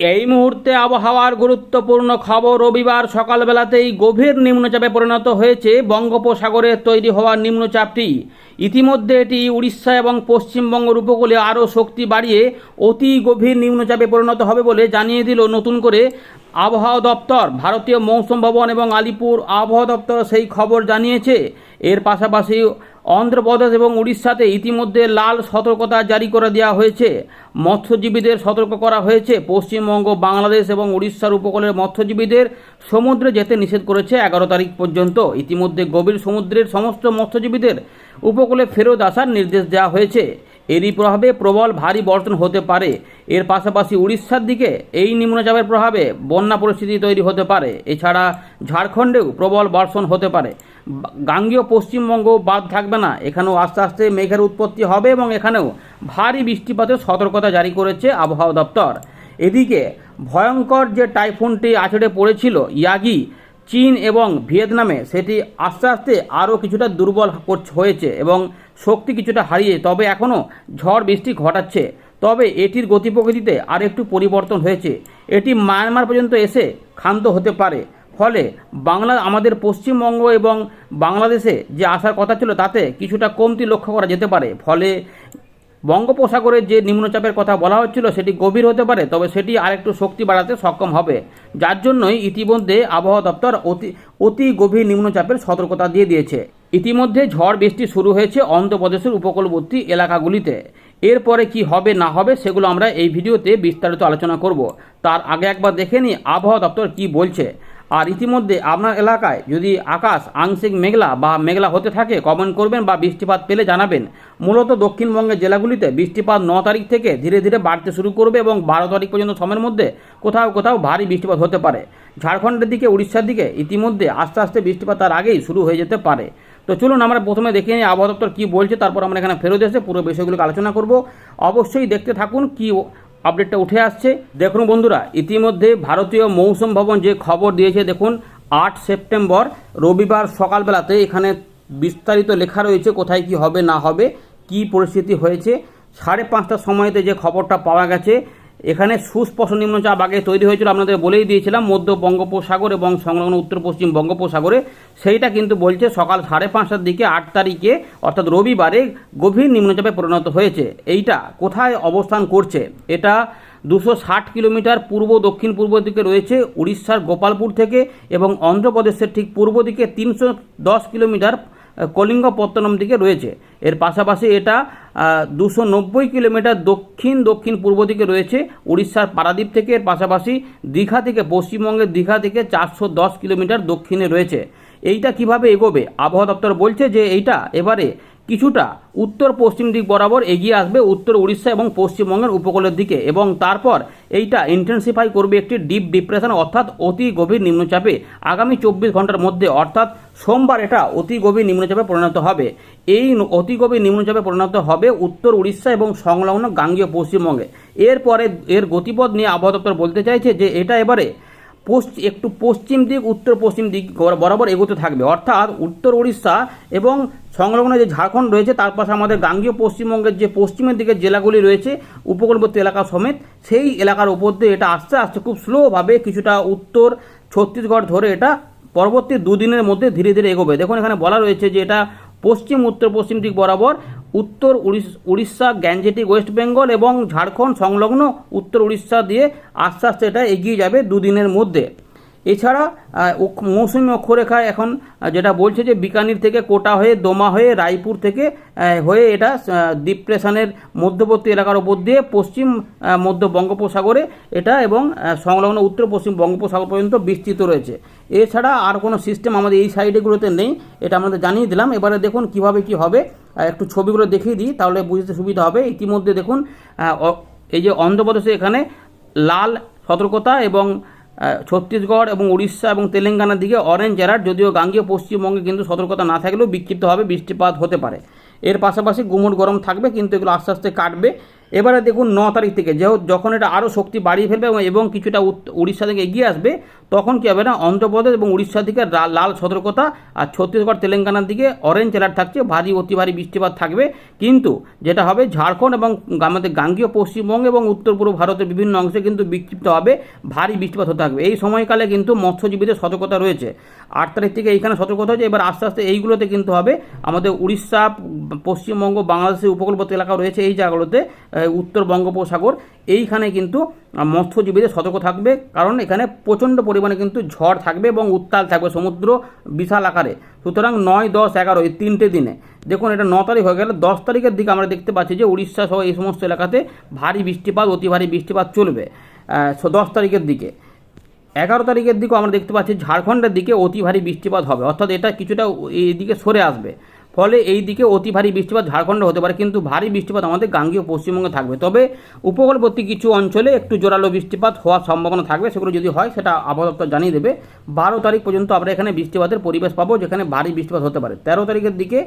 এই মুহূর্তে আবহাওয়ার গুরুত্বপূর্ণ খবর রবিবার সকালবেলাতেই গভীর নিম্নচাপে পরিণত হয়েছে বঙ্গোপসাগরে তৈরি হওয়া নিম্নচাপটি। ইতিমধ্যে এটি উড়িষ্যা এবং পশ্চিমবঙ্গের উপকূলে আরও শক্তি বাড়িয়ে অতি গভীর নিম্নচাপে পরিণত হবে বলে জানিয়ে দিল নতুন করে আবহাওয়া দপ্তর, ভারতীয় মৌসুম ভবন এবং আলিপুর আবহাওয়া দপ্তর সেই খবর জানিয়েছে। এর পাশাপাশি অন্ধ্রপ্রদেশ এবং উড়িষ্যাতে ইতিমধ্যে লাল সতর্কতা জারি করে দেওয়া হয়েছে। মৎস্যজীবীদের সতর্ক করা হয়েছে। পশ্চিমবঙ্গ, বাংলাদেশ এবং উড়িষ্যার উপকূলের মৎস্যজীবীদের সমুদ্রে যেতে নিষেধ করেছে এগারো তারিখ পর্যন্ত। ইতিমধ্যে গভীর সমুদ্রের সমস্ত মৎস্যজীবীদের উপকূলে ফেরত আসার নির্দেশ দেওয়া হয়েছে। এরই প্রভাবে প্রবল ভারী বর্ষণ হতে পারে। এর পাশাপাশি উড়িষ্যার দিকে এই নিম্নচাপের প্রভাবে বন্যা পরিস্থিতি তৈরি হতে পারে। এছাড়া ঝাড়খণ্ডেও প্রবল বর্ষণ হতে পারে। গাঙ্গীয় পশ্চিমবঙ্গ বাদ থাকবে না। এখানেও আস্তে আস্তে মেঘের উৎপত্তি হবে এবং এখানেও ভারী বৃষ্টিপাতের সতর্কতা জারি করেছে আবহাওয়া দপ্তর। এদিকে ভয়ঙ্কর যে টাইফুনটি আছড়ে পড়েছিল, ইয়াগি চীন এবং ভিয়েতনামে সেটি আস্তে আস্তে আরও কিছুটা দুর্বল হয়েছে এবং শক্তি কিছুটা হারিয়ে, তবে এখনও ঝড় বৃষ্টি ঘটাচ্ছে। তবে এটির গতি প্রকৃতিতে আর একটু পরিবর্তন হয়েছে। এটি মায়ানমার পর্যন্ত এসে ক্ষান্ত হতে পারে। ফলে বাংলা, আমাদের পশ্চিমবঙ্গ এবং বাংলাদেশে যে আসার কথা ছিল তাতে কিছুটা কমতি লক্ষ্য করা যেতে পারে। ফলে বঙ্গোপসাগরে যে নিম্নচাপের কথা বলা হচ্ছিল সেটি গভীর হতে পারে, তবে সেটি আরেকটু শক্তি বাড়াতে সক্ষম হবে। যার জন্যই ইতিমধ্যে আবহাওয়া দপ্তর অতি অতি গভীর নিম্নচাপের সতর্কতা দিয়ে দিয়েছে। ইতিমধ্যে ঝড় বৃষ্টি শুরু হয়েছে অন্ধ্রপ্রদেশের উপকূলবর্তী এলাকাগুলিতে। এরপরে কি হবে, না হবে, সেগুলো আমরা এই ভিডিওতে বিস্তারিত আলোচনা করব। তার আগে একবার দেখে নিই আবহাওয়া দপ্তর কি বলছে। আর ইতিমধ্যে আপনার এলাকায় যদি আকাশ, আংশিক মেঘলা বা মেঘলা হতে থাকে, কমেন্ট করবেন বা বৃষ্টিপাত পেলে জানাবেন। মূলত দক্ষিণবঙ্গের জেলাগুলিতে বৃষ্টিপাত ন তারিখ থেকে ধীরে ধীরে বাড়তে শুরু করবে এবং বারো তারিখ পর্যন্ত সময়ের মধ্যে কোথাও কোথাও ভারী বৃষ্টিপাত হতে পারে। ঝাড়খণ্ডের দিকে, উড়িষ্যার দিকে ইতিমধ্যে আস্তে আস্তে বৃষ্টিপাত তার আগেই শুরু হয়ে যেতে পারে। তো চলুন আমরা প্রথমে দেখে নিই আবহাওয়া দপ্তর কী বলছে, তারপর আমরা এখানে ফেরত এসে পুরো বিষয়গুলোকে আলোচনা করব। অবশ্যই দেখতে থাকুন কি আপডেটটা উঠে আসছে। দেখুন বন্ধুরা, ইতিমধ্যে ভারতীয় মৌসুম ভবন যে খবর দিয়েছে, দেখুন, আট সেপ্টেম্বর, রবিবার সকালবেলাতে এখানে বিস্তারিত লেখা রয়েছে, কোথায় কি হবে, না হবে, কি পরিস্থিতি হয়েছে। সাড়ে পাঁচটার সময়তে যে খবরটা পাওয়া গেছে এখানে সুস্পষ্ট নিম্নচাপ আগে তৈরি হয়েছিল আপনাদের বলেই দিয়েছিলাম, মধ্য বঙ্গোপসাগর এবং সংলগ্ন উত্তর পশ্চিম বঙ্গোপসাগরে। সেইটা কিন্তু বলছে সকাল সাড়ে পাঁচটার দিকে, আট তারিখে, অর্থাৎ রবিবারে গভীর নিম্নচাপে পরিণত হয়েছে। এইটা কোথায় অবস্থান করছে? এটা দুশো ষাট কিলোমিটার পূর্ব দক্ষিণ পূর্ব দিকে রয়েছে, উড়িষ্যার গোপালপুর থেকে এবং অন্ধ্রপ্রদেশের ঠিক পূর্ব দিকে তিনশো দশ কিলোমিটার কলিঙ্গপত্তনম দিকে রয়েছে। এর পাশাপাশি এটা দুশো নব্বই কিলোমিটার দক্ষিণ দক্ষিণ পূর্ব দিকে রয়েছে, উড়িষ্যার পারাদ্বীপ থেকে। এর পাশাপাশি দীঘা থেকে, পশ্চিমবঙ্গের দীঘা থেকে চারশো দশ কিলোমিটার দক্ষিণে রয়েছে। এইটা কীভাবে এগোবে? আবহাওয়া দপ্তর বলছে যে এইটা এবারে কিছুটা উত্তর পশ্চিম দিক বরাবর এগিয়ে আসবে উত্তর উড়িষ্যা এবং পশ্চিমবঙ্গের উপকূলের দিকে এবং তারপর এইটা ইন্টেন্সিফাই করবে একটি ডিপ ডিপ্রেশন অর্থাৎ অতি গভীর নিম্নচাপে আগামী চব্বিশ ঘণ্টার মধ্যে অর্থাৎ সোমবার এটা অতি গভীর নিম্নচাপে পরিণত হবে। এই অতি গভীর নিম্নচাপে পরিণত হবে উত্তর উড়িষ্যা এবং সংলগ্ন গাঙ্গীয় পশ্চিমবঙ্গে। এরপরে এর গতিপথ নিয়ে আবহাওয়া দপ্তর বলতে চাইছে যে এটা এবারে পশ্চিম একটু পশ্চিম দিক, উত্তর পশ্চিম দিক বরাবর এগোতে থাকবে। অর্থাৎ উত্তর উড়িষ্যা এবং সংলগ্ন যে ঝাড়খণ্ড রয়েছে, তার পাশে আমাদের গাঙ্গীয় পশ্চিমবঙ্গের যে পশ্চিমের দিকে জেলাগুলি রয়েছে, উপকূলবর্তী এলাকা সমেত, সেই এলাকার উপর দিয়ে এটা আস্তে আস্তে খুব স্লোভাবে কিছুটা উত্তর ছত্তিশগড় ধরে এটা পরবর্তী দুদিনের মধ্যে ধীরে ধীরে এগোবে। দেখুন, এখানে বলা রয়েছে যে এটা পশ্চিম, উত্তর পশ্চিম দিক বরাবর উত্তর উড়িষ্যা গ্যাঞ্জেটিক ওয়েস্ট বেঙ্গল এবং ঝাড়খণ্ড সংলগ্ন উত্তর উড়িষ্যা দিয়ে আস্তে আস্তে এটা এগিয়ে যাবে দুদিনের মধ্যে। এছাড়া মৌসুমী অক্ষরেখা এখন যেটা বলছে যে বিকানির থেকে কোটা হয়ে দোমা হয়ে রায়পুর থেকে হয়ে এটা ডিপ্রেশনের মধ্যবর্তী এলাকার ওপর দিয়ে পশ্চিম মধ্য বঙ্গোপসাগরে এটা এবং সংলগ্ন উত্তর পশ্চিম বঙ্গোপসাগর পর্যন্ত বিস্তৃত রয়েছে। এছাড়া আর কোনো সিস্টেম আমাদের এই সাইডেগুলোতে নেই, এটা আমাদের জানিয়ে দিলাম। এবারে দেখুন কীভাবে কি হবে। একটু ছবিগুলো দেখিয়ে দিই, তাহলে বুঝতে সুবিধা হবে। ইতিমধ্যে দেখুন এই যে অন্ধ্রপ্রদেশে এখানে লাল সতর্কতা এবং ছত্তিশগড় এবং উড়িষ্যা এবং তেলেঙ্গানার দিকে অরেঞ্জ অ্যালার্ট যদিও গাঙ্গীয় পশ্চিমবঙ্গে কিন্তু সতর্কতা না থাকলেও বিক্ষিপ্তভাবে বৃষ্টিপাত হতে পারে। এর পাশাপাশি গুমট গরম থাকবে, কিন্তু এগুলো আস্তে আস্তে কাটবে। এবারে দেখুন, ন তারিখ থেকে যেহেতু যখন এটা আরও শক্তি বাড়িয়ে ফেলবে এবং- কিছুটা উড়িষ্যা থেকে এগিয়ে আসবে তখন কী হবে না? অন্ধ্রপ্রদেশ এবং উড়িষ্যা দিকে লাল সতর্কতা আর ছত্তিশগড়, তেলেঙ্গানার দিকে অরেঞ্জ অ্যালার্ট থাকছে। ভারী, অতি ভারী বৃষ্টিপাত থাকবে। কিন্তু যেটা হবে, ঝাড়খণ্ড এবং আমাদের গাঙ্গীয়, পশ্চিমবঙ্গ এবং উত্তর পূর্ব ভারতের বিভিন্ন অংশে কিন্তু বিক্ষিপ্ত হবে ভারী বৃষ্টিপাত হতে থাকবে। এই সময়কালে কিন্তু মৎস্যজীবীদের সতর্কতা রয়েছে। আট তারিখ থেকে এইখানে সতর্কতা হয়েছে। এবার আস্তে আস্তে এইগুলোতে কিন্তু হবে। আমাদের উড়িষ্যা, পশ্চিমবঙ্গ, বাংলাদেশের উপকূলবর্তী এলাকা রয়েছে এই জায়গাগুলোতে উত্তর বঙ্গোপসাগর। এইখানে কিন্তু মৎস্যজীবীদের সতর্ক থাকবে। কারণ এখানে প্রচণ্ড পরিমাণে কিন্তু ঝড় থাকবে এবং উত্তাল থাকবে সমুদ্র বিশাল আকারে। সুতরাং নয়, দশ, এগারো এই তিনটে দিনে। দেখুন, এটা ন তারিখ হয়ে গেলে, দশ তারিখের দিকে আমরা দেখতে পাচ্ছি যে উড়িষ্যা সহ এই সমস্ত এলাকাতে ভারী বৃষ্টিপাত, অতি ভারী বৃষ্টিপাত চলবে দশ তারিখের দিকে। এগারো তারিখের দিকেও আমরা দেখতে পাচ্ছি ঝাড়খণ্ডের দিকে অতি ভারী বৃষ্টিপাত হবে। অর্থাৎ এটা কিছুটা এই দিকে সরে আসবে। ফলে এই দিকে অতি ভারী বৃষ্টিপাত ঝাড়খণ্ডে হতে পারে, কিন্তু ভারী বৃষ্টিপাত আমাদের গাঙ্গীয় পশ্চিমবঙ্গে থাকবে। তবে উপকূলবর্তী কিছু অঞ্চলে একটু জোরালো বৃষ্টিপাত হওয়ার সম্ভাবনা থাকবে, সেগুলো যদি হয় সেটা আবহাওয়া দপ্তর জানিয়ে দেবে। বারো তারিখ পর্যন্ত আমরা এখানে বৃষ্টিপাতের পরিবেশ পাবো, যেখানে ভারী বৃষ্টিপাত হতে পারে। তেরো তারিখের দিকে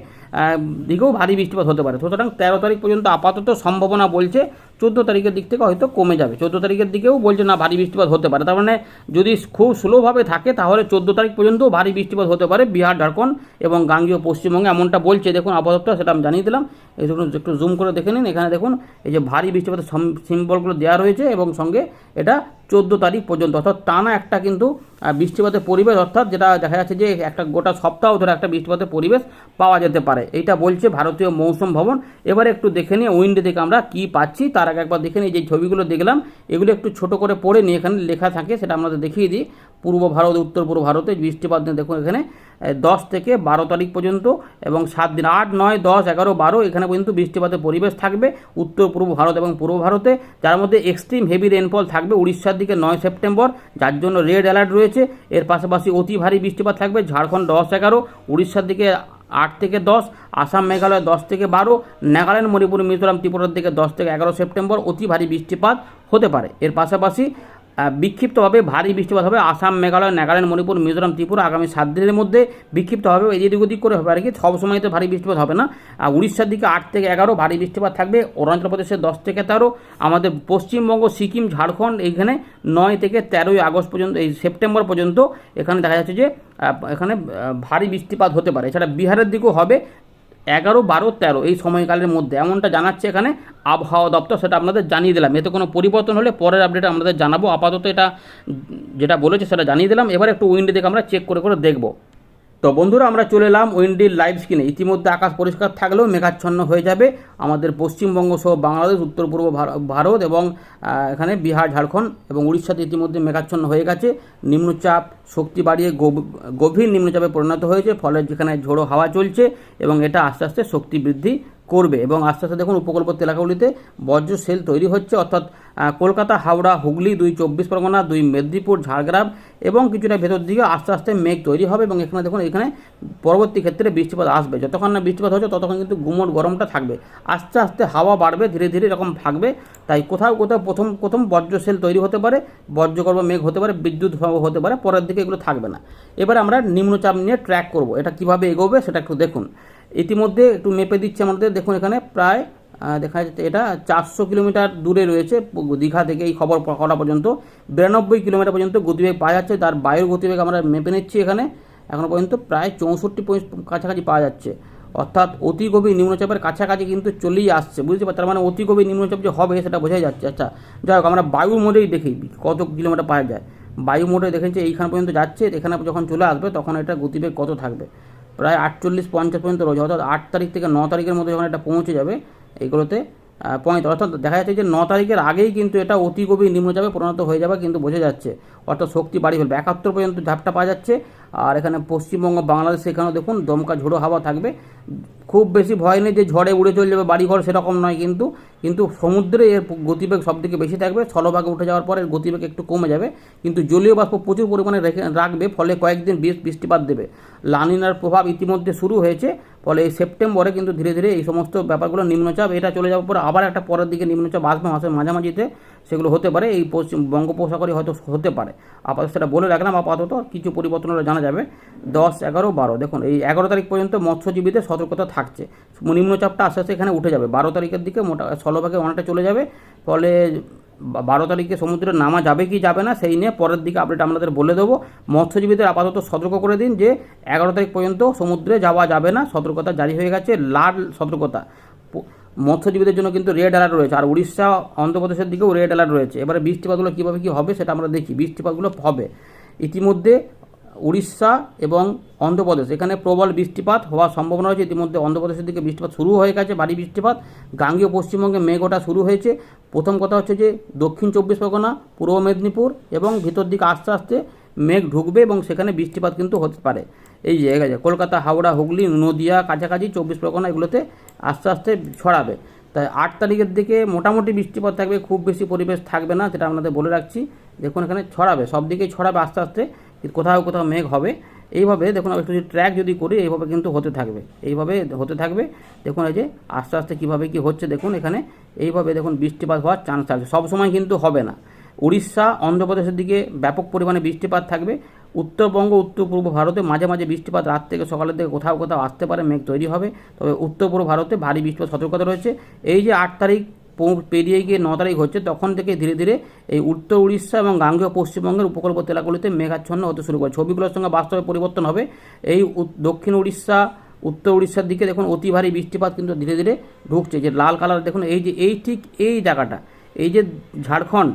দিকেও ভারী বৃষ্টিপাত হতে পারে। সুতরাং তেরো তারিখ পর্যন্ত আপাতত সম্ভাবনা বলছে চোদ্দ তারিখের দিক থেকে হয়তো কমে যাবে। চোদ্দ তারিখের দিকেও বলছে, না, ভারী বৃষ্টিপাত হতে পারে। তার মানে যদি খুব স্লোভাবে থাকে, তাহলে চোদ্দ তারিখ পর্যন্ত ভারী বৃষ্টিপাত হতে পারে বিহার, ঝাড়খণ্ড এবং গাঙ্গীয় পশ্চিমবঙ্গে। এমনটা বলছে, দেখুন আপাতত সেটা আমি জানিয়ে দিলাম। এই দেখুন, একটু জুম করে দেখে নিন। এখানে দেখুন, এই যে ভারী বৃষ্টিপাতের সিম্বলগুলো দেওয়া রয়েছে এবং সঙ্গে এটা চোদ্দ তারিখ পর্যন্ত। অর্থাৎ টানা একটা কিন্তু বৃষ্টিপাতের পরিবেশ অর্থাৎ যেটা দেখা যাচ্ছে যে একটা গোটা সপ্তাহ ধরে একটা বৃষ্টিপাতের পরিবেশ পাওয়া যেতে পারে। এইটা বলছে ভারতীয় মৌসুম ভবন। এবারে একটু দেখে নিয়ে উইন্ডো থেকে আমরা কি পাচ্ছি, তার আগে একবার দেখে নিই যে ছবিগুলো দেখলাম। এগুলো একটু ছোট করে পড়ে নিয়ে এখানে লেখা থাকে, সেটা আমাদের দেখিয়ে দিই। পূর্ব ভারত, উত্তর পূর্ব ভারতে বৃষ্টিপাত দেখুন এখানে। দশ থেকে বারো তারিখ পর্যন্ত এবং সাত দিন আট, নয়, দশ, এগারো, বারো, এখানে পর্যন্ত বৃষ্টিপাতের পরিবেশ থাকবে উত্তর, পূর্ব ভারত এবং পূর্ব ভারতে। যার মধ্যে এক্সট্রিম হেভি রেনফল থাকবে উড়িষ্যার দিকে নয় সেপ্টেম্বর, যার জন্য রেড অ্যালার্ট রয়েছে। এর পাশাপাশি অতি ভারী বৃষ্টিপাত থাকবে ঝাড়খণ্ড দশ, এগারো, উড়িষ্যার দিকে আট থেকে দশ, আসাম, মেঘালয় দশ থেকে বারো, নাগাল্যান্ড, মণিপুর, মিজোরাম, ত্রিপুরার দিকে দশ থেকে এগারো সেপ্টেম্বর অতি ভারী বৃষ্টিপাত হতে পারে। এর পাশাপাশি বিক্ষিপ্তভাবে ভারী বৃষ্টিপাত হবে। আসাম, মেঘালয়, নাগাল্যান্ড, মণিপুর, মিজোরাম, ত্রিপুরা আগামী সাত দিনের মধ্যে বিক্ষিপ্ত হবে। এদিক ওদিক করে হবে আর কি। সব সময় তো ভারী বৃষ্টিপাত হবে না। আর উড়িষ্যার দিকে আট থেকে এগারো ভারী বৃষ্টিপাত থাকবে। অরুণাচল প্রদেশে দশ থেকে তেরো। আমাদের পশ্চিমবঙ্গ, সিকিম, ঝাড়খণ্ড এইখানে নয় থেকে তেরোই আগস্ট পর্যন্ত, এই সেপ্টেম্বর পর্যন্ত এখানে দেখা যাচ্ছে যে এখানে ভারী বৃষ্টিপাত হতে পারে। এছাড়া বিহারের দিকেও হবে। এগারো, বারো, তেরো এই সময়কালের মধ্যে। এমনটা জানাচ্ছে এখানে আবহাওয়া দপ্তর, সেটা আপনাদের জানিয়ে দিলাম। এতে কোনো পরিবর্তন হলে পরের আপডেট আমাদের জানাব। আপাতত এটা যেটা বলেছে, সেটা জানিয়ে দিলাম। এবার একটু উইন্ডো দিকে আমরা চেক করে করে দেখব। তো বন্ধুরা, আমরা চলে এলাম উইন্ডির লাইভ স্ক্রিনে। ইতিমধ্যে আকাশ পরিষ্কার থাকলেও মেঘাচ্ছন্ন হয়ে যাবে। আমাদের পশ্চিমবঙ্গ সহ বাংলাদেশ, উত্তর পূর্ব ভারত এবং এখানে বিহার, ঝাড়খণ্ড এবং উড়িষ্যাতে ইতিমধ্যে মেঘাচ্ছন্ন হয়ে গেছে। নিম্নচাপ শক্তি বাড়িয়ে গভীর নিম্নচাপে পরিণত হয়েছে, ফলে যেখানে ঝোড়ো হাওয়া চলছে এবং এটা আস্তে আস্তে শক্তি বৃদ্ধি করবে এবং আস্তে আস্তে দেখুন উপকূলবর্তী এলাকাগুলিতে বজ্র সেল তৈরি হচ্ছে, অর্থাৎ কলকাতা, হাওড়া, হুগলি, দুই চব্বিশ পরগনা, দুই মেদিনীপুর, ঝাড়গ্রাম এবং কিছুটা ভেতর দিকে আস্তে আস্তে মেঘ তৈরি হবে এবং এখানে দেখুন, এখানে পরবর্তী ক্ষেত্রে বৃষ্টিপাত আসবে। যতক্ষণ না বৃষ্টিপাত হচ্ছে, ততক্ষণ কিন্তু গুমট গরমটা থাকবে। আস্তে আস্তে হাওয়া বাড়বে, ধীরে ধীরে এরকম থাকবে। তাই কোথাও কোথাও প্রথম প্রথম বজ্র সেল তৈরি হতে পারে বজ্রগর্ভ মেঘ হতে পারে, বিদ্যুৎ হতে পারে, পরের দিকে এগুলো থাকবে না। এবার আমরা নিম্নচাপ নিয়ে ট্র্যাক করব, এটা কীভাবে এগোবে সেটা একটু দেখুন। ইতিমধ্যে একটু মেপে দিচ্ছে আমাদের। দেখুন এখানে প্রায় দেখা যাচ্ছে এটা চারশো কিলোমিটার দূরে রয়েছে দীঘা থেকে এই খবর করা পর্যন্ত। বিরানব্বই কিলোমিটার পর্যন্ত গতিবেগ পাওয়া যাচ্ছে, তার বায়ুর গতিবেগ আমরা মেপে নিচ্ছি এখানে। এখনও পর্যন্ত প্রায় চৌষট্টি কাছাকাছি পাওয়া যাচ্ছে। অর্থাৎ অতি গভীর নিম্নচাপের কাছাকাছি কিন্তু চলেই আসছে, বুঝতে পারছি তার মানে অতি গভীর নিম্নচাপ যে হবে সেটা বোঝাই যাচ্ছে। আচ্ছা যাই হোক, আমরা বায়ু মোডেই দেখি কত কিলোমিটার পাওয়া যায়। বায়ু মোডে দেখেছি এইখান পর্যন্ত যাচ্ছে, এখানে যখন চলে আসবে তখন এটা গতিবেগ কত থাকবে। প্রায় আটচল্লিশ পঞ্চাশ পর্যন্ত রয়েছে। অর্থাৎ আট তারিখ থেকে ন তারিখের মধ্যে যখন এটা পৌঁছে যাবে এইগুলোতে পঁয়তাল্লিশ অর্থাৎ দেখা যাচ্ছে যে ন তারিখের আগেই কিন্তু এটা অতি গভীর নিম্নচাপে পরিণত হয়ে যাবে কিন্তু বোঝা যাচ্ছে, অর্থাৎ শক্তি বাড়ি ফেলবে। একাত্তর পর্যন্ত ঝাপটা পাওয়া যাচ্ছে। আর এখানে পশ্চিমবঙ্গ, বাংলাদেশ সেখানেও দেখুন দমকা ঝোড়ো হাওয়া থাকবে। খুব বেশি ভয় নেই যে ঝড়ে উড়ে চলে যাবে বাড়িঘর সেরকম নয় কিন্তু কিন্তু সমুদ্রে এর গতিবেগ সব থেকে বেশি থাকবে। স্থলভাগে উঠে যাওয়ার পর গতিবেগ একটু কমে যাবে। কিন্তু জলীয় বাষ্প প্রচুর পরিমাণে রেখে রাখবে, ফলে কয়েকদিন বৃষ্টিপাত দেবে। লানিনার প্রভাব ইতিমধ্যে শুরু হয়েছে। ফলে এই সেপ্টেম্বরে কিন্তু ধীরে ধীরে এই সমস্ত ব্যাপারগুলো নিম্নচাপ, এটা চলে যাওয়ার পরে আবার একটা পরের দিকে নিম্নচাপ আসবে মাসের মাঝামাঝিতে। সেগুলো হতে পারে, এই পশ্চিম বঙ্গোপসাগরে হয়তো হতে পারে। আপাতত সেটা বলে রাখলাম, আপাতত কিছু পরিবর্তন হলে জানা যাবে। দশ, এগারো, বারো, দেখুন, এই এগারো তারিখ পর্যন্ত মৎস্যজীবীদের সতর্কতা থাকছে। নিম্নচাপটা আস্তে আস্তে এখানে উঠে যাবে। বারো তারিখের দিকে মোটা স্থলভাগে অনেকটা চলে যাবে। ফলে বারো তারিখে সমুদ্রে নামা যাবে কি যাবে না সেই নিয়ে পরের দিকে আপডেট আপনাদের বলে দেবো। মৎস্যজীবীদের আপাতত সতর্ক করে দিন যে, এগারো তারিখ পর্যন্ত সমুদ্রে যাওয়া যাবে না। সতর্কতা জারি হয়ে গেছে, লাল সতর্কতা। মৎস্যজীবীদের জন্য কিন্তু রেড অ্যালার্ট রয়েছে। আর উড়িষ্যা, অন্ধ্রপ্রদেশের দিকেও রেড অ্যালার্ট রয়েছে। এবারে বৃষ্টিপাতগুলো কীভাবে কী হবে সেটা আমরা দেখি। বৃষ্টিপাতগুলো হবে। ইতিমধ্যে উড়িষ্যা এবং অন্ধ্রপ্রদেশ। এখানে প্রবল বৃষ্টিপাত হওয়ার সম্ভাবনা রয়েছে। ইতিমধ্যে অন্ধ্রপ্রদেশের দিকে বৃষ্টিপাত শুরু হয়ে গেছে, ভারী বৃষ্টিপাত। গাঙ্গীয় পশ্চিমবঙ্গে মেঘ শুরু হয়েছে। প্রথম কথা হচ্ছে যে, দক্ষিণ চব্বিশ পরগনা, পূর্ব মেদিনীপুর এবং ভিতর দিকে আস্তে আস্তে মেঘ ঢুকবে এবং সেখানে বৃষ্টিপাত কিন্তু হতে পারে। এই জায়গায় কলকাতা, হাওড়া, হুগলি, নদিয়া, কাছাকাছি চব্বিশ পরগনা এগুলোতে আস্তে আস্তে ছড়াবে। তাই আট তারিখের দিকে মোটামুটি বৃষ্টিপাত থাকবে, খুব বেশি পরিবেশ থাকবে না, সেটা আপনাদের বলে রাখছি। দেখুন এখানে ছড়াবে, সব দিকেই ছড়াবে আস্তে আস্তে। কোথাও কোথাও মেঘ হবে। এইভাবে দেখুন একটু যদি ট্র্যাক যদি করি, এইভাবে কিন্তু হতে থাকবে। এইভাবে হতে থাকবে। দেখুন এই যে, আস্তে আস্তে কীভাবে কি হচ্ছে দেখুন এখানে। এইভাবে দেখুন বৃষ্টিপাত হওয়ার চান্স আছে সবসময় কিন্তু হবে না। উড়িষ্যা, অন্ধ্রপ্রদেশের দিকে ব্যাপক পরিমাণে বৃষ্টিপাত থাকবে। উত্তরবঙ্গ, উত্তর পূর্ব ভারতে মাঝে মাঝে বৃষ্টিপাত রাত থেকে সকালের দিকে কোথাও কোথাও আসতে পারে, মেঘ তৈরি হবে। তবে উত্তর পূর্ব ভারতে ভারী বৃষ্টিপাত সতর্কতা রয়েছে। এই যে আট তারিখ পেরিয়ে গিয়ে ন তারিখ হচ্ছে, তখন থেকে ধীরে ধীরে এই উত্তর উড়িষ্যা এবং গাঙ্গেয় পশ্চিমবঙ্গের উপকূলবর্তী এলাকাগুলিতে মেঘাচ্ছন্ন হতে শুরু করে। ছবিগুলোর সঙ্গে বাস্তবে পরিবর্তন হবে। এই দক্ষিণ উড়িষ্যা, উত্তর উড়িষ্যার দিকে দেখুন অতি ভারী বৃষ্টিপাত কিন্তু ধীরে ধীরে ঢুকছে। যে লাল কালার দেখুন, এই যে, এই ঠিক এই জায়গাটা, এই যে ঝাড়খণ্ড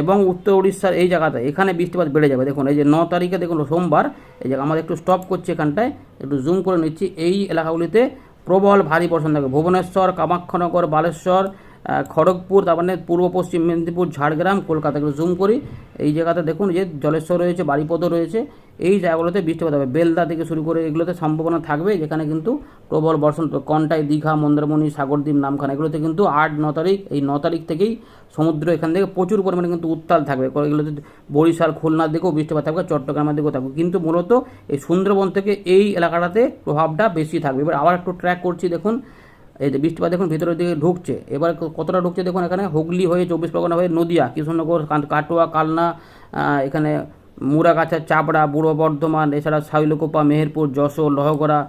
এবং উত্তর উড়িষ্যার এই জায়গাতে এখানে বৃষ্টিপাত বেড়ে যাবে। দেখুন, এই যে ন তারিখে দেখুন সোমবার, এই যে আমাদের একটু স্টপ করছি এখানটায়, একটু জুম করে নিচ্ছি। এই এলাকাগুলিতে প্রবল ভারী বর্ষণ থাকবে। ভুবনেশ্বর, কামাখ্যানগর, বালেশ্বর খড়গপুর, তার মানে পূর্ব পশ্চিম মেদিনীপুর, ঝাড়গ্রাম, কলকাতা একটু জুম করি। এই জায়গাতে দেখুন যে জলেশ্বর রয়েছে বাড়িপদও রয়েছে। এই জায়গাগুলোতে বৃষ্টিপাত হবে। বেলদা থেকে শুরু করে এগুলোতে সম্ভাবনা থাকবে, যেখানে কিন্তু প্রবল বর্ষণ, কন্টাই, দীঘা, মন্দারমণি, সাগরদ্বীপ, নামখানা, এগুলোতে কিন্তু আট, ন তারিখ, এই ন তারিখ থেকেই সমুদ্র এখান থেকে প্রচুর পরিমাণে কিন্তু উত্তাল থাকবে। এগুলোতে বরিশাল, খুলনার দিকেও বৃষ্টিপাত থাকবে, চট্টগ্রামের দিকেও থাকবে। কিন্তু মূলত এই সুন্দরবন থেকে এই এলাকাটাতে প্রভাবটা বেশি থাকবে। এবার আবার একটু ট্র্যাক করছি, দেখুন। এই যে বৃষ্টিপাত দেখুন ভিতরের দিকে ঢুকছে। এবার কতটা ঢুকছে দেখুন এখানে? হুগলি হয়ে চব্বিশ পরগনা হয়ে নদিয়া, কৃষ্ণনগর কাটোয়া, কালনা এখানে মুরাগাছা চাপড়া পূর্ব বর্ধমান, এছাড়া শাইলকোপা, মেহেরপুর, যশোর, লহগড়া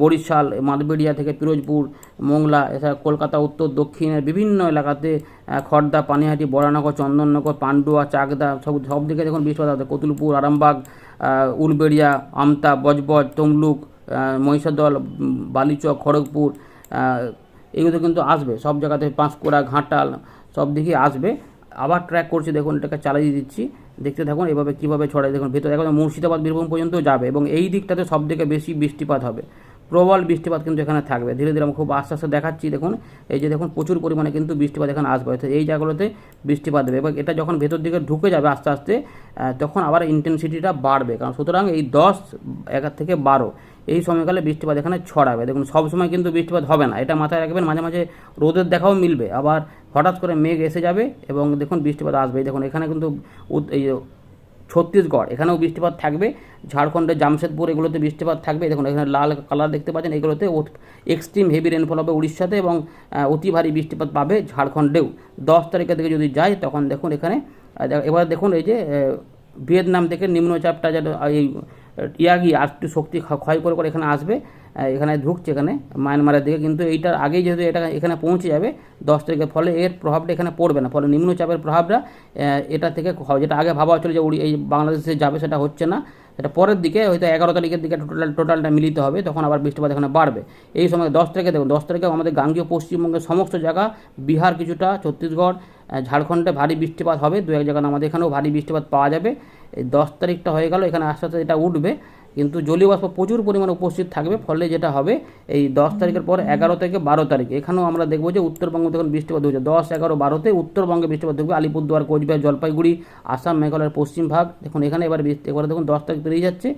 বরিশাল, মাদবেড়িয়া থেকে পিরোজপুর, মোংলা, এছাড়া কলকাতা, উত্তর দক্ষিণের বিভিন্ন এলাকাতে খড়দা পানিহাটি, বরানগর, চন্দননগর, পান্ডুয়া, চাকদা, সব সব দিকে দেখুন বৃষ্টিপাত হবে কতুলপুর, আরামবাগ উলবেড়িয়া, আমতা, বজবজ, তমলুক মহিষাদল, বালিচক, খড়গপুর এগুলো কিন্তু আসবে। সব জায়গাতে পাঁশকুড়া ঘাটাল সব দিকে আসবে। আবার ট্র্যাক করছি, দেখুন, এটাকে চালিয়ে দিচ্ছি। দেখতে থাকুন, এভাবে কীভাবে ছড়ায়। দেখুন, ভেতরে এখন মুর্শিদাবাদ, বীরভূম পর্যন্ত যাবে এবং এই দিকটাতে সব থেকে বেশি বৃষ্টিপাত হবে। প্রবল বৃষ্টিপাত কিন্তু এখানে থাকবে। ধীরে ধীরে আমি খুব আস্তে আস্তে দেখাচ্ছি, দেখুন, এই যে দেখুন, প্রচুর পরিমাণে কিন্তু বৃষ্টিপাত এখানে আসবে। অর্থাৎ এই জায়গাগুলোতে বৃষ্টিপাত দেবে এবং এটা যখন ভেতর দিকে ঢুকে যাবে আস্তে আস্তে তখন আবার ইন্টেন্সিটিটা বাড়বে। কারণ সুতরাং এই দশ, এগার থেকে বারো, এই সময়কালে বৃষ্টিপাত এখানে ছড়াবে। দেখুন, সবসময় কিন্তু বৃষ্টিপাত হবে না। এটা মাথায় রাখবেন, মাঝে মাঝে রোদের দেখাও মিলবে। আবার হঠাৎ করে মেঘ এসে যাবে এবং দেখুন, বৃষ্টিপাত আসবে দেখুন, এখানে কিন্তু এই ছত্তিশগড়, এখানেও বৃষ্টিপাত থাকবে। ঝাড়খণ্ডের জামশেদপুর, এগুলোতে বৃষ্টিপাত থাকবে। দেখুন, এখানে লাল কালার দেখতে পাচ্ছেন, এগুলোতে এক্সট্রিম হেভি রেনফল হবে উড়িষ্যাতে এবং অতি ভারী বৃষ্টিপাত পাবে ঝাড়খণ্ডেও। দশ তারিখের দিকে যদি যায় তখন দেখুন এখানে এবার দেখুন এই যে ভিয়েতনাম থেকে নিম্নচাপটা যেন, এই ইয়াগি একটু শক্তি ক্ষয় করে করে এখানে আসবে এখানে ঢুকছে এখানে মায়ানমারের দিকে, কিন্তু এইটার আগেই যেহেতু এটা এখানে পৌঁছে যাবে দশ তারিখের ফলে এর প্রভাবটা এখানে পড়বে না, ফলে নিম্নচাপের প্রভাবটা এটা থেকে যেটা আগে ভাবা হচ্ছিল যে উড়ি এই বাংলাদেশে যাবে সেটা হচ্ছে না, সেটা পরের দিকে হয়তো এগারো তারিখের দিকে টোটাল টোটালটা মিলিত হবে, তখন আবার বৃষ্টিপাত এখানে বাড়বে। এই সময় দশ তারিখে দেখুন, দশ তারিখে আমাদের গাঙ্গীয় পশ্চিমবঙ্গের সমস্ত জায়গা, বিহার কিছুটা, ছত্তিশগড় ঝাড়খণ্ডে ভারী বৃষ্টিপাত হবে, দু এক জায়গায় আমাদের এখানেও ভারী বৃষ্টিপাত পাওয়া যাবে এই দশ তারিখটা হয়ে গেল, এখানে আস্তে আস্তে এটা উঠবে, কিন্তু জলীয় বাষ্প প্রচুর পরিমাণে উপস্থিত থাকবে, ফলে যেটা হবে, এই দশ তারিখের পর এগারো থেকে বারো তারিখ, এখানেও আমরা দেখব যে উত্তরবঙ্গ তখন বৃষ্টিপাত হচ্ছে দশ, এগারো, বারোতে উত্তরবঙ্গে বৃষ্টিপাত দেখবে আলিপুরদুয়ার, কোচবিহার, জলপাইগুড়ি, আসাম, মেঘালয়ের পশ্চিম ভাগ, দেখুন এখানে এবার বৃষ্টি, এবারে দেখুন দশ তারিখ পেরিয়ে যাচ্ছে,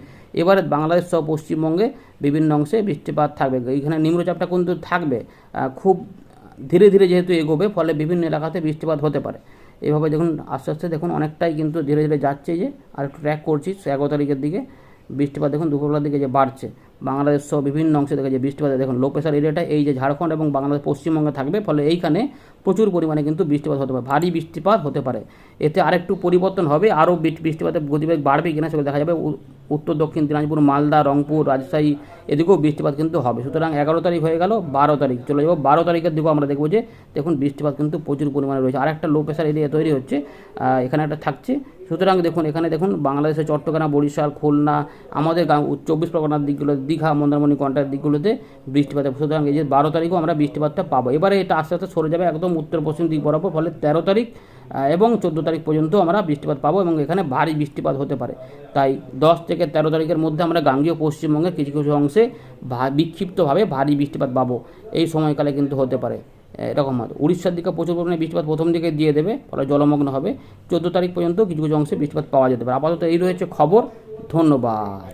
এবারে বাংলাদেশ সহ পশ্চিমবঙ্গে বিভিন্ন অংশে বৃষ্টিপাত থাকবে, এখানে নিম্নচাপটা কিন্তু থাকবে খুব ধীরে ধীরে যেহেতু এগোবে, ফলে বিভিন্ন এলাকাতে বৃষ্টিপাত হতে পারে। এইভাবে দেখুন, আস্তে আস্তে দেখুন, অনেকটাই কিন্তু ধীরে ধীরে যাচ্ছে যে, আর ট্র্যাক করছি, এগারো তারিখের দিকে। বৃষ্টিপাত দেখুন, দুপুরবেলার দিকে যে বাড়ছে। বাংলাদেশ সহ বিভিন্ন অংশে দেখা যায় বৃষ্টিপাত। দেখুন লো প্রেশার এরিয়াটা এই যে ঝাড়খণ্ড এবং বাংলাদেশ পশ্চিমবঙ্গে থাকবে, ফলে এইখানে প্রচুর পরিমাণে কিন্তু বৃষ্টিপাত হতে পারে, ভারী বৃষ্টিপাত হতে পারে। এতে আরেকটু পরিবর্তন হবে, আরও বৃষ্টিপাতের গতিবেগ বাড়বে কিনা সেগুলো দেখা যাবে। উত্তর, দক্ষিণ, দিনাজপুর, মালদা, রংপুর, রাজশাহী এদিকেও বৃষ্টিপাত কিন্তু হবে। সুতরাং এগারো তারিখ হয়ে গেল, বারো তারিখ চলে যাব। বারো তারিখের দিকেও আমরা দেখব যে, দেখুন, বৃষ্টিপাত কিন্তু প্রচুর পরিমাণে রয়েছে। আর একটা লো প্রেশার এরিয়া তৈরি হচ্ছে এখানে একটা থাকছে। সুতরাং দেখুন, এখানে দেখুন, বাংলাদেশের চট্টগ্রাম, বরিশাল, খুলনা, আমাদের চব্বিশ পরগনার দিকগুলো দীঘা, মন্দারমণি, কন্টার দিকগুলোতে বৃষ্টিপাত সুতরাং এই যে বারো তারিখও আমরা বৃষ্টিপাতটা পাবো। এবারে এটা আস্তে আস্তে সরে যাবে একদম উত্তর পশ্চিম দিক বরাবর, ফলে তেরো তারিখ এবং চোদ্দ তারিখ পর্যন্ত আমরা বৃষ্টিপাত পাবো এবং এখানে ভারী বৃষ্টিপাত হতে পারে। তাই দশ থেকে তেরো তারিখের মধ্যে আমরা গাঙ্গীয় পশ্চিমবঙ্গের কিছু কিছু অংশে বিক্ষিপ্তভাবে ভারী বৃষ্টিপাত পাবো। এই সময়কালে কিন্তু হতে পারে। এরকম হয় উড়িষ্যার দিকে প্রচুর পরিমাণে বৃষ্টিপাত প্রথম দিকে দিয়ে দেবে, ফলে জলমগ্ন হবে। চোদ্দ তারিখ পর্যন্ত কিছু কিছু অংশে বৃষ্টিপাত পাওয়া যেতে পারে। আপাতত এই রয়েছে খবর। ধন্যবাদ।